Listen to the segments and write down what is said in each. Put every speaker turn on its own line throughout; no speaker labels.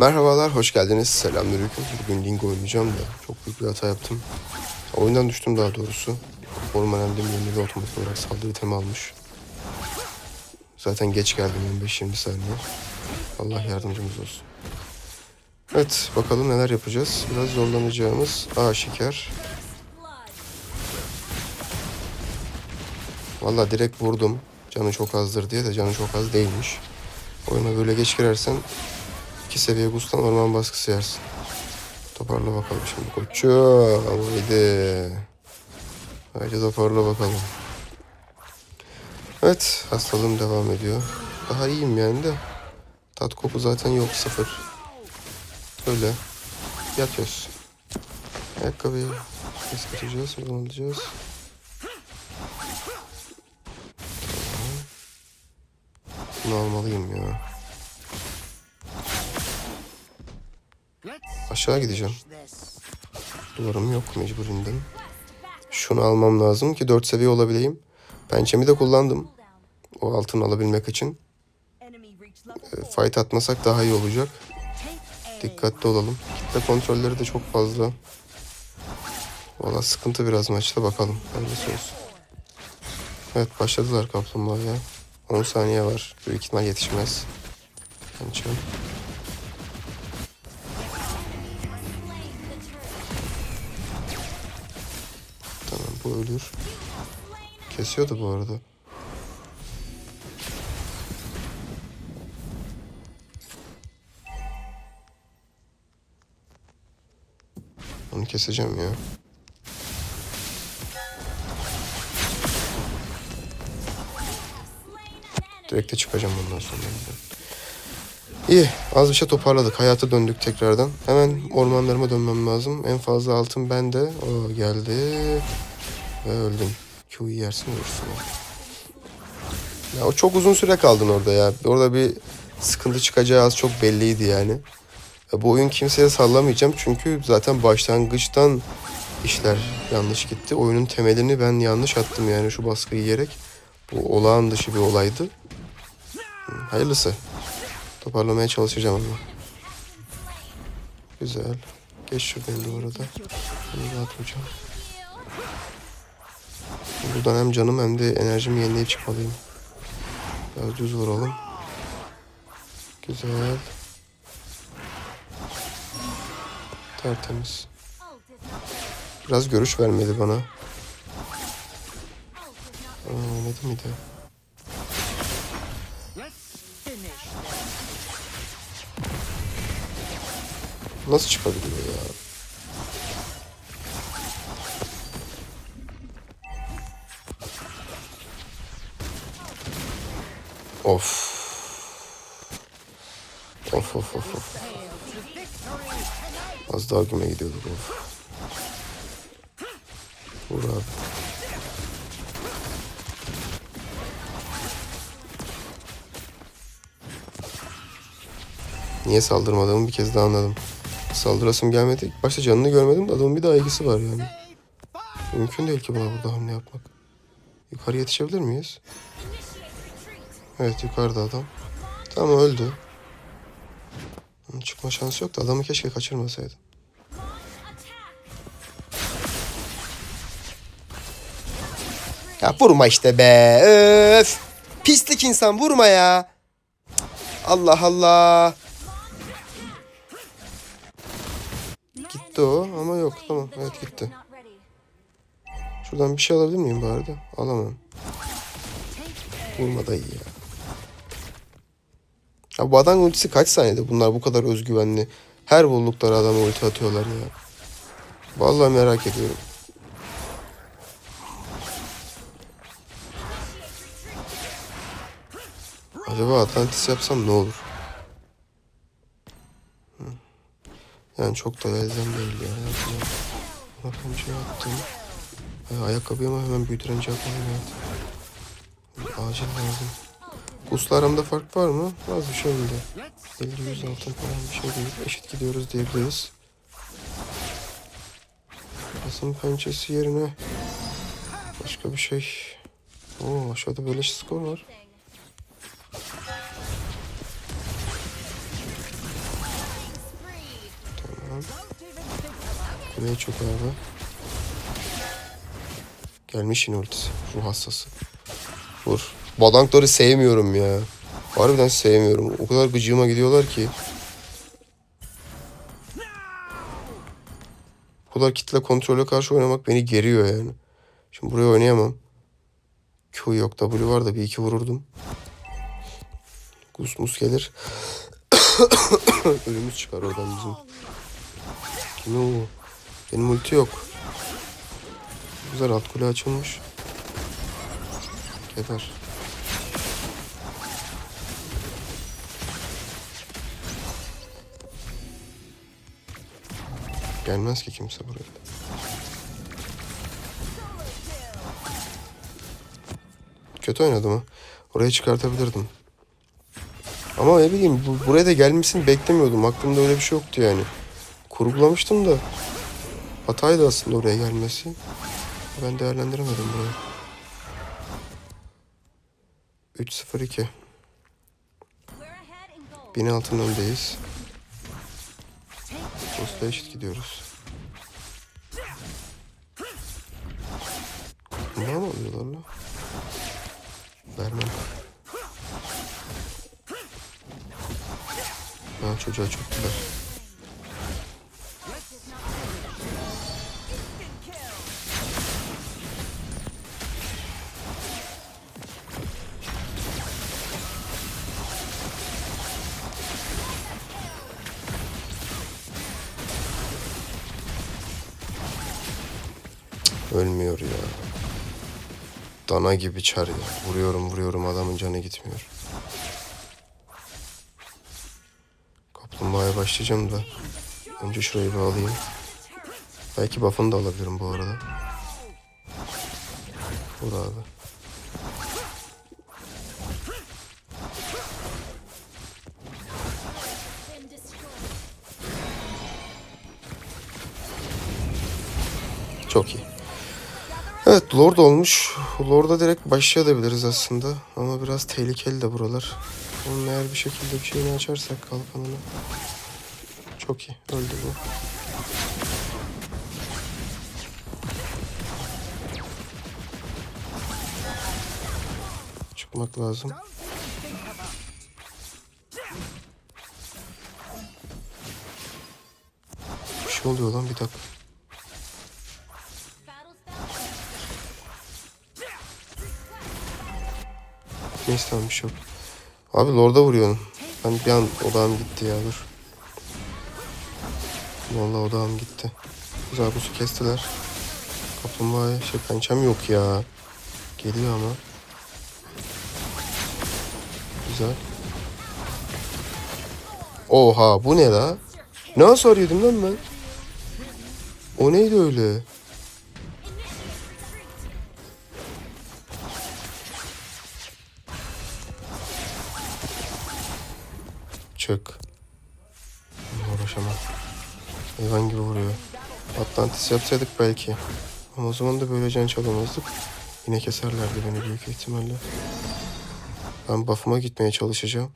Merhabalar, hoş geldiniz. Selamünaleyküm. Bugün Link oynayacağım da çok büyük bir hata yaptım. Oyundan düştüm daha doğrusu. Orman Emdim yeni bir otomatik olarak saldırı itemi almış. Zaten geç geldim 15-20 saniye. Allah yardımcımız olsun. Evet, bakalım neler yapacağız. Biraz zorlanacağımız aşikar. Valla direkt vurdum. Canı çok azdır diye de canı çok az değilmiş. Oyuna böyle geç girersen iki seviye boost'tan orman baskısı yersin. Toparla bakalım şimdi koçum. Haydi. Haydi toparla bakalım. Evet hastalığım devam ediyor. Daha iyiyim yani de. Tat koku zaten yok sıfır. Öyle. Yatıyoruz. Ayakkabıyı eskiteceğiz. Buradan alacağız. Bunu almalıyım ya. Aşağı gideceğim. Duvarım yok mecburinden. Şunu almam lazım ki 4 seviye olabileyim. Pençemi de kullandım. O altını alabilmek için. E, Fight atmasak daha iyi olacak. Dikkatli olalım. Kitle kontrolleri de çok fazla. Valla sıkıntı biraz maçta bakalım. Hayırlısı olsun. Evet başladılar kaplumbağaya. 10 saniye var. Büyük ihtimal yetişmez. Pençem. Bu ölür. Kesiyordu bu arada. Onu keseceğim ya. Direkt de çıkacağım bundan sonra. İyi. Az bir şey toparladık. Hayata döndük tekrardan. Hemen ormanlarıma dönmem lazım. En fazla altın bende. O geldi. Ve öldüm. Q'yu yersin ölürsün. ya. O çok uzun süre kaldın orada ya. Orada bir sıkıntı çıkacağı az çok belliydi yani. Ya bu oyun kimseye sallamayacağım çünkü zaten başlangıçtan işler yanlış gitti. Oyunun temelini ben yanlış attım yani şu baskıyı yiyerek. Bu olağan dışı bir olaydı. Hayırlısı. Toparlamaya çalışacağım ama. Güzel. Geç şuradan duvara da. Bunu atmayacağım. Buradan hem canım hem de enerjimi yenileyip çıkmalıyım. Biraz düz vuralım. Güzel. Tertemiz. Biraz görüş vermedi bana. Aa, oynadı mıydı? Nasıl çıkabiliyor ya? Of. Of of of of. Az daha güme gidiyorduk of. Vur abi. Niye saldırmadığımı bir kez daha anladım. Saldırasım gelmedi. Başta canını görmedim de adamın bir daha ilgisi var yani. Mümkün değil ki bana burada hamle yapmak. Yukarı yetişebilir miyiz? Evet yukarıda adam. Tamam öldü. Çıkma şansı yoktu. Adamı keşke kaçırmasaydım. Ya vurma işte be. Öf. Pislik insan vurma ya. Allah Allah. Gitti o ama yok tamam evet gitti. Şuradan bir şey alabilir miyim bari de? Alamam. Vurma da iyi ya. Ya bu ultisi kaç saniyede bunlar bu kadar özgüvenli. Her buldukları adama ulti atıyorlar ya. Vallahi merak ediyorum. Acaba Atlantis yapsam ne olur? Yani çok da elzem değil ya. Bakın şey yaptım. Ay, ayakkabıyı ama hemen büyütürenci yapmalıyım ya. Acil lazım. Kusla aramda fark var mı? Az bir şey oldu. 50 100 altın falan bir şey değil. Eşit gidiyoruz diyebiliriz. Basın pençesi yerine başka bir şey. Oo aşağıda beleş skor var. Tamam. Kuleye çok abi. Gelmiş yine ultisi. Ruh hastası. Vur. Badankları sevmiyorum ya. Harbiden sevmiyorum. O kadar gıcığıma gidiyorlar ki. Bu kadar kitle kontrole karşı oynamak beni geriyor yani. Şimdi buraya oynayamam. Q yok W var da bir iki vururdum. Gus mus gelir. Ölümüz çıkar oradan bizim. Kim o? Benim ulti yok. Güzel alt kule açılmış. Geber. Gelmez ki kimse buraya. Kötü oynadım ha. Oraya çıkartabilirdim. Ama ne bileyim bu, buraya da gelmesini beklemiyordum. Aklımda öyle bir şey yoktu yani. Kurgulamıştım da. Hataydı aslında oraya gelmesi. Ben değerlendiremedim burayı. 3-0-2. Bin altın öndeyiz. Ghost'la eşit gidiyoruz. Ne mi alıyorlar lan? Vermem. Ha çocuğa çok güzel. Dana gibi çar ya. Vuruyorum vuruyorum adamın canı gitmiyor. Kaplumbağaya başlayacağım da. Önce şurayı bir alayım. Belki buff'ını da alabilirim bu arada. Vur abi. Çok iyi. Evet Lord olmuş. Lord'a direkt başlayabiliriz aslında. Ama biraz tehlikeli de buralar. Onun eğer bir şekilde bir şeyini açarsak kalkanını. Çok iyi. Öldü bu. Çıkmak lazım. Bir şey oluyor lan bir dakika. Neyse tamam bir şey yok. Abi Lord'a vuruyorum. Ben bir an odağım gitti ya dur. Vallahi odağım gitti. Güzel busu kestiler. Kaplumbağaya şey pençem yok ya. Geliyor ama. Güzel. Oha bu ne la? Ne hasar yedim lan ben? O neydi öyle? Çık. Uğraşamam. Hayvan gibi vuruyor. Atlantis yapsaydık belki. Ama o zaman da böyle can çalamazdık. Yine keserlerdi beni büyük ihtimalle. Ben buff'ıma gitmeye çalışacağım.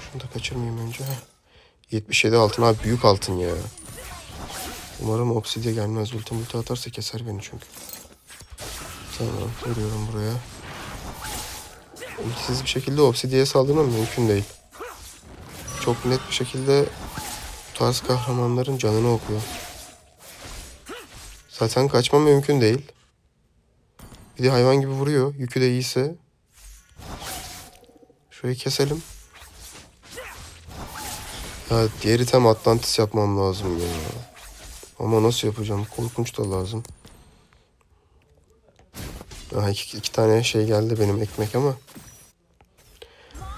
Şunu da kaçırmayayım önce. Heh. 77 altın abi büyük altın ya. Umarım obsidye gelmez. Ulti multi atarsa keser beni çünkü. Tamam vuruyorum buraya. Ultisiz bir şekilde obsidyeye saldırmam mümkün değil. Çok net bir şekilde bu tarz kahramanların canını okuyor. Zaten kaçmam mümkün değil. Bir de hayvan gibi vuruyor. Yükü de iyiyse. Şurayı keselim. Ya diğeri tam Atlantis yapmam lazım ya. Ama nasıl yapacağım? Korkunç da lazım. Aha iki, iki tane şey geldi benim ekmek ama.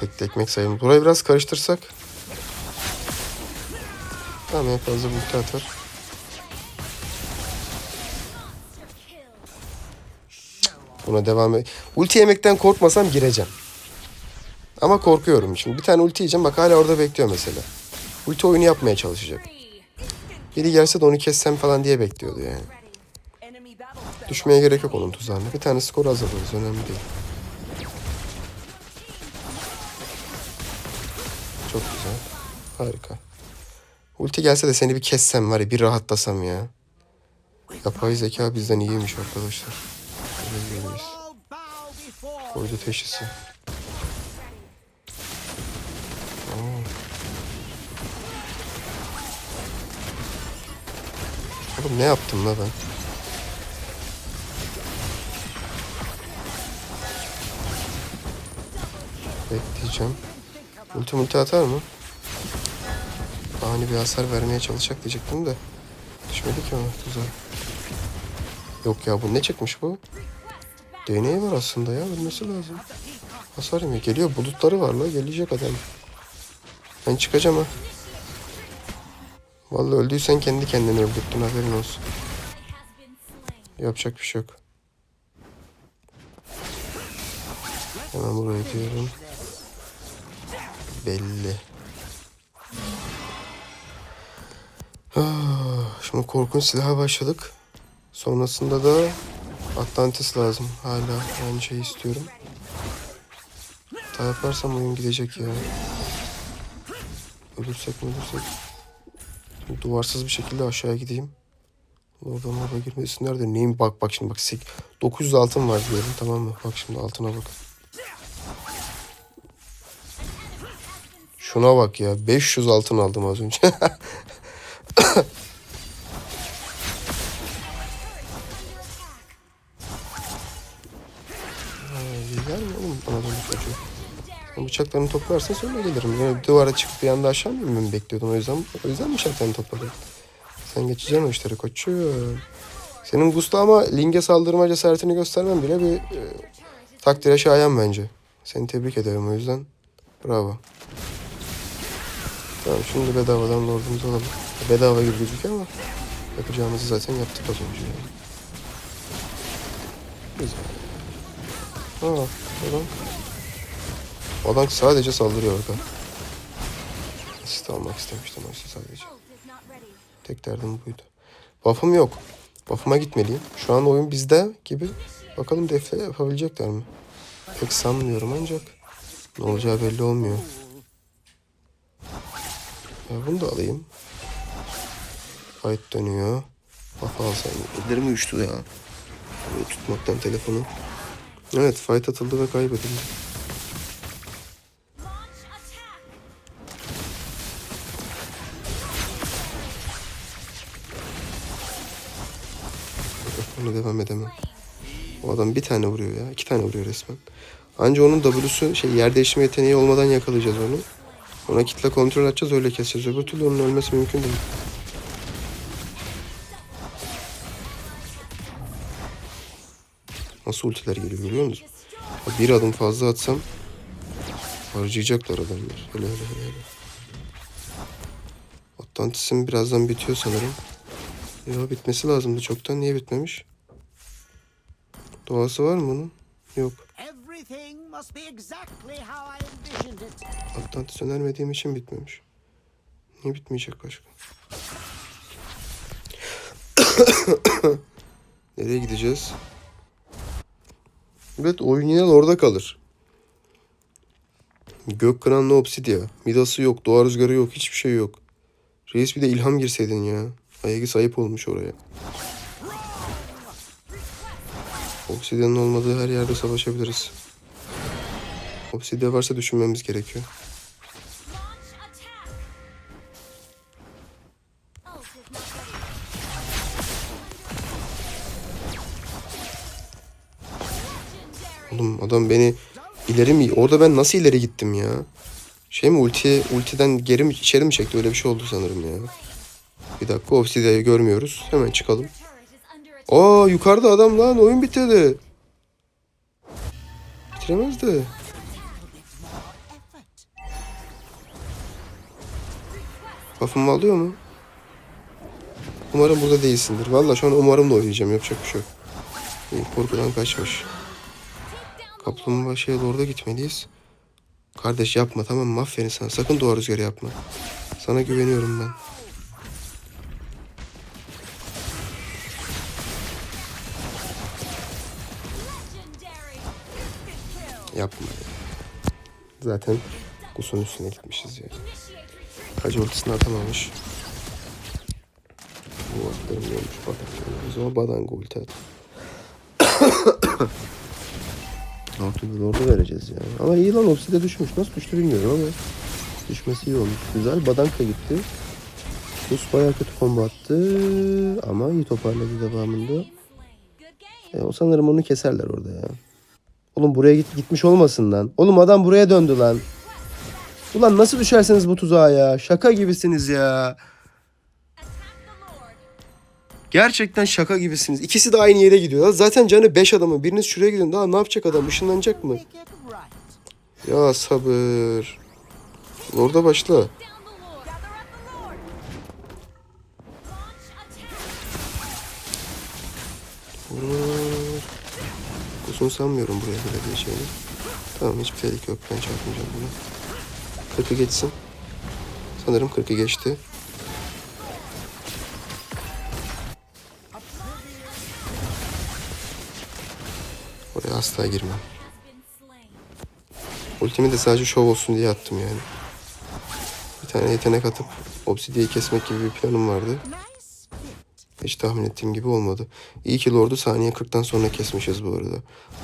Bekle ekmek sayayım. Burayı biraz karıştırsak. Tamam en fazla bulti atar. Buna devam et. Ulti yemekten korkmasam gireceğim. Ama korkuyorum şimdi. Bir tane ulti yiyeceğim. Bak hala orada bekliyor mesela. Ulti oyunu yapmaya çalışacak. Biri gelse de onu kessem falan diye bekliyordu yani. Düşmeye gerek yok onun tuzağına. Bir tane skor hazırlarız. Önemli değil. Çok güzel. Harika. Ulti gelse de seni bir kessem var ya bir rahatlasam ya. Yapay zeka bizden iyiymiş arkadaşlar. Öyle görüyoruz. Koydu teşhisi. Oğlum ne yaptım la ben? Bekleyeceğim. Ulti multi atar mı? Ani bir hasar vermeye çalışacak diyecektim de. Düşmedi ki ona tuzağa. Yok ya bu ne çıkmış bu? DNA var aslında ya ölmesi lazım. Hasar yemiyor. Geliyor bulutları var la gelecek adam. Ben çıkacağım ha. Vallahi öldüysen kendi kendini öldürttün haberin olsun. Yapacak bir şey yok. Hemen buraya diyorum. Belli. Şimdi korkunç silaha başladık. Sonrasında da Atlantis lazım. Hala aynı şeyi istiyorum. Hata yaparsam oyun gidecek ya. Ölürsek mi ölürsek. Duvarsız bir şekilde aşağıya gideyim. Oradan oraya girmesinler de neyim bak bak şimdi bak sek- 900 altın var diyelim tamam mı? Bak şimdi altına bak. Şuna bak ya 500 altın aldım az önce. Yer mi oğlum Anadolu çocuğu? Sen bıçaklarını toplarsan sonra gelirim. Yani duvara çıkıp bir anda aşağı mı inmemi bekliyordun o yüzden o yüzden bıçaklarını topladın. Sen geçeceksin o işleri koçum. Senin Gusta ama Ling'e saldırma cesaretini göstermen bile bir e, takdire şayan bence. Seni tebrik ederim o yüzden. Bravo. Tamam şimdi bedavadan lordumuzu alalım. Bedava gibi gözüküyor ama yapacağımızı zaten yaptık az önce. Yani. Güzel. Aa, adam. Adam sadece saldırıyor orada. Asist almak istemiştim oysa sadece. Tek derdim buydu. Buff'ım yok. Buff'ıma gitmeliyim. Şu an oyun bizde gibi. Bakalım defle yapabilecekler mi? Pek sanmıyorum ancak. Ne olacağı belli olmuyor. Ya bunu da alayım. Fight dönüyor. Buff alsaydım. Ellerim uyuştu ya. Böyle tutmaktan telefonu. Evet fight atıldı ve kaybedildi. Onu devam edemem. O adam bir tane vuruyor ya. iki tane vuruyor resmen. Anca onun W'su şey yer değiştirme yeteneği olmadan yakalayacağız onu. Ona kitle kontrol açacağız öyle keseceğiz. Öbür türlü onun ölmesi mümkün değil. Nasıl ultiler geliyor görüyor musun? Ha, Bir adım fazla atsam harcayacaklar adamlar. Hele hele hele. Atlantis'in birazdan bitiyor sanırım. Ya bitmesi lazımdı çoktan. Niye bitmemiş? Doğası var mı bunun? Yok. Atlantis önermediğim için bitmemiş. Niye bitmeyecek başka? Nereye gideceğiz? Evet oyun yine orada kalır. Gök kıranlı obsidya. Midası yok, doğa rüzgarı yok, hiçbir şey yok. Reis bir de ilham girseydin ya. Ayakı ayıp olmuş oraya. Obsidyanın olmadığı her yerde savaşabiliriz. Obsidya varsa düşünmemiz gerekiyor. Adam beni ileri mi? Orada ben nasıl ileri gittim ya? Şey mi ulti ultiden geri mi içeri mi çekti? Öyle bir şey oldu sanırım ya. Bir dakika Obsidia'yı görmüyoruz. Hemen çıkalım. Aa yukarıda adam lan oyun bitirdi. Bitiremez de. Buff'ımı alıyor mu? Umarım burada değilsindir. Valla şu an umarım da oynayacağım. Yapacak bir şey yok. İyi, korkudan kaçmış. Kaplumbağa şeye doğru da gitmeliyiz. Kardeş yapma tamam mı? Aferin sana. Sakın doğa rüzgarı yapma. Sana güveniyorum ben. Yapma ya. Zaten Gus'un üstüne gitmişiz ya. Hacı ultisini atamamış. Wardlarım yokmuş badan. O zaman badan ulti at. Lord'u Lord'u vereceğiz yani. Ama iyi lan Obsidian düşmüş. Nasıl düştü bilmiyorum ama. Düşmesi iyi olmuş. Güzel. Badanka gitti. Rus bayağı kötü combo attı. Ama iyi toparladı devamında. E, o sanırım onu keserler orada ya. Oğlum buraya git, gitmiş olmasın lan. Oğlum adam buraya döndü lan. Ulan nasıl düşersiniz bu tuzağa ya? Şaka gibisiniz ya. Gerçekten şaka gibisiniz. İkisi de aynı yere gidiyor. Zaten canı 5 adamı. Biriniz şuraya gidiyor. Daha ne yapacak adam? Işınlanacak mı? Ya sabır. Orada başla. Uzun sanmıyorum buraya gelebileceğini. Tamam hiçbir tehlike yok. Ben çarpmayacağım buna. 40'ı geçsin. Sanırım 40'ı geçti. Oraya asla girmem. Ultimi de sadece şov olsun diye attım yani. Bir tane yetenek atıp Obsidia'yı kesmek gibi bir planım vardı. Hiç tahmin ettiğim gibi olmadı. İyi ki Lord'u saniye 40'tan sonra kesmişiz bu arada.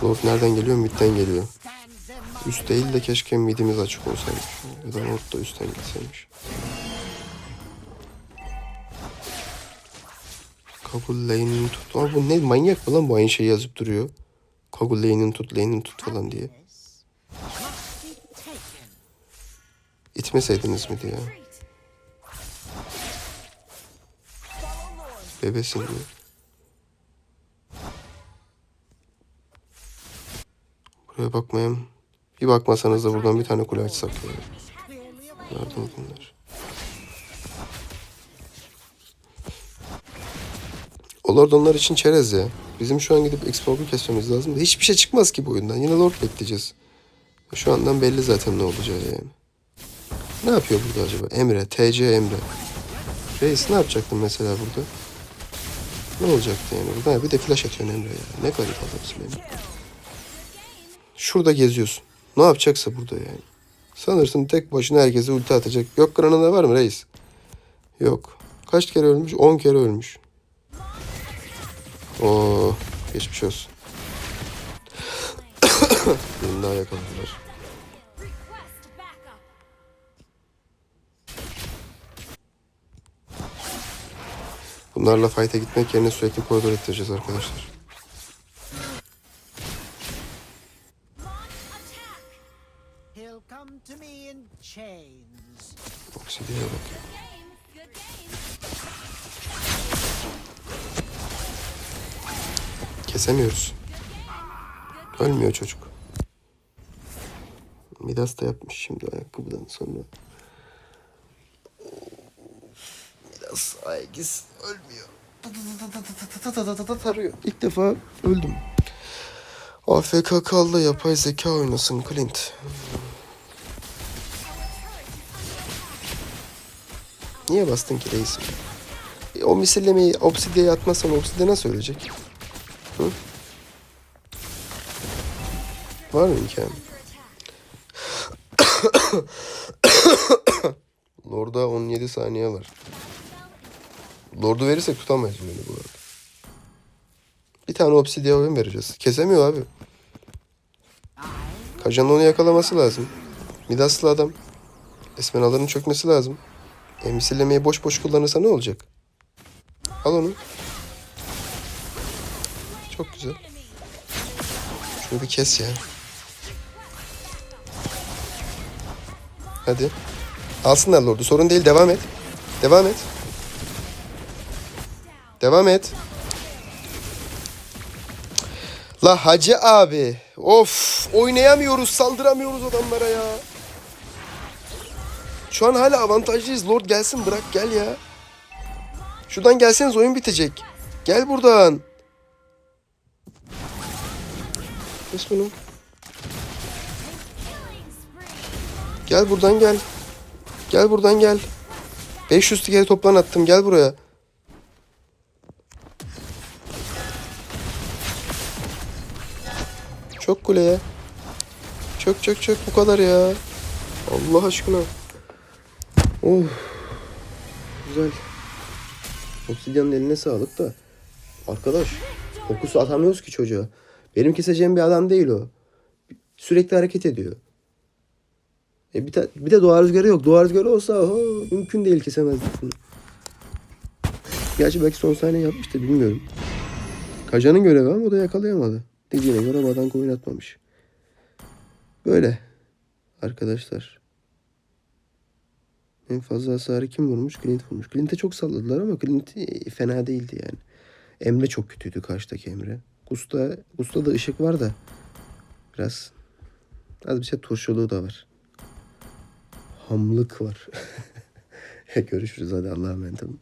Lord nereden geliyor? Mid'den geliyor. Üst değil de keşke midimiz açık olsaymış. Ya da Lord da üstten gitseymiş. Kagul lane'ini tut. Ama bu ne manyak mı lan bu aynı şeyi yazıp duruyor. Kagul lane'ini tut, lane'ini tut falan diye. İtmeseydiniz mi diye. Bebesin diye. Buraya bakmayayım. Bir bakmasanız da buradan bir tane kule açsak ya.
Clearly a
Yardım edinler. O Lord onlar için çerez ya. Bizim şu an gidip Xbox'u kesmemiz lazım hiçbir şey çıkmaz ki bu oyundan. Yine Lord bekleyeceğiz. Şu andan belli zaten ne olacağı yani. Ne yapıyor burada acaba? Emre, TC Emre. Reis ne yapacaktın mesela burada? Ne olacaktı yani burada? Bir de flash atıyorsun Emre ya. Ne garip adamsın benim. Şurada geziyorsun. Ne yapacaksa burada yani. Sanırsın tek başına herkese ulti atacak. Yok kranında var mı reis? Yok. Kaç kere ölmüş? 10 kere ölmüş. Oo, geçmiş olsun. Birini daha yakaladılar. Bunlarla fight'e gitmek yerine sürekli koridor ittireceğiz arkadaşlar. Kesemiyoruz. Ölmüyor çocuk. Midas da yapmış şimdi ayakkabıdan sonra. Midas Aegis ölmüyor. Tarıyor. İlk defa öldüm. AFK kaldı yapay zeka oynasın Clint. Niye bastın ki reisim? E, O misillemeyi obsidiye atmazsan obsidiye nasıl ölecek? Hı? Var mı imkanı? Lord'a 17 saniye var. Lord'u verirsek tutamayız oyunu bu arada. Bir tane obsidiye oyun vereceğiz. Kesemiyor abi. Kajan'ın onu yakalaması lazım. Midaslı adam. Esmeraldaların çökmesi lazım. E, misillemeyi boş boş kullanırsa ne olacak? Al onu. Çok güzel. Şunu bir kes ya. Hadi. Alsınlar Lord'u. Sorun değil. Devam et. Devam et. Devam et. La Hacı abi. Of. Oynayamıyoruz. Saldıramıyoruz adamlara ya. Şu an hala avantajlıyız. Lord gelsin bırak gel ya. Şuradan gelseniz oyun bitecek. Gel buradan. Kes bunu. Gel buradan gel. Gel buradan gel. 500 kere toplan attım gel buraya. Çok kuleye. Çök çök çök bu kadar ya. Allah aşkına. Oh. Güzel. Obsidian'ın eline sağlık da. Arkadaş fokusu atamıyoruz ki çocuğa. Benim keseceğim bir adam değil o. Sürekli hareket ediyor. E bir, de, bir de doğa rüzgarı yok. Doğa rüzgarı olsa oho, mümkün değil kesemezdik bunu. Gerçi belki son saniye yapmıştı bilmiyorum. Kaja'nın görevi ama o da yakalayamadı. Dediğine göre badan koyun atmamış. Böyle. Arkadaşlar. En fazla hasarı kim vurmuş? Clint vurmuş. Clint'e çok salladılar ama Clint e, fena değildi yani. Emre çok kötüydü karşıdaki Emre. Gusta, Gusta da ışık var da biraz az bir şey turşuluğu da var. Hamlık var. Görüşürüz hadi Allah'a emanet olun.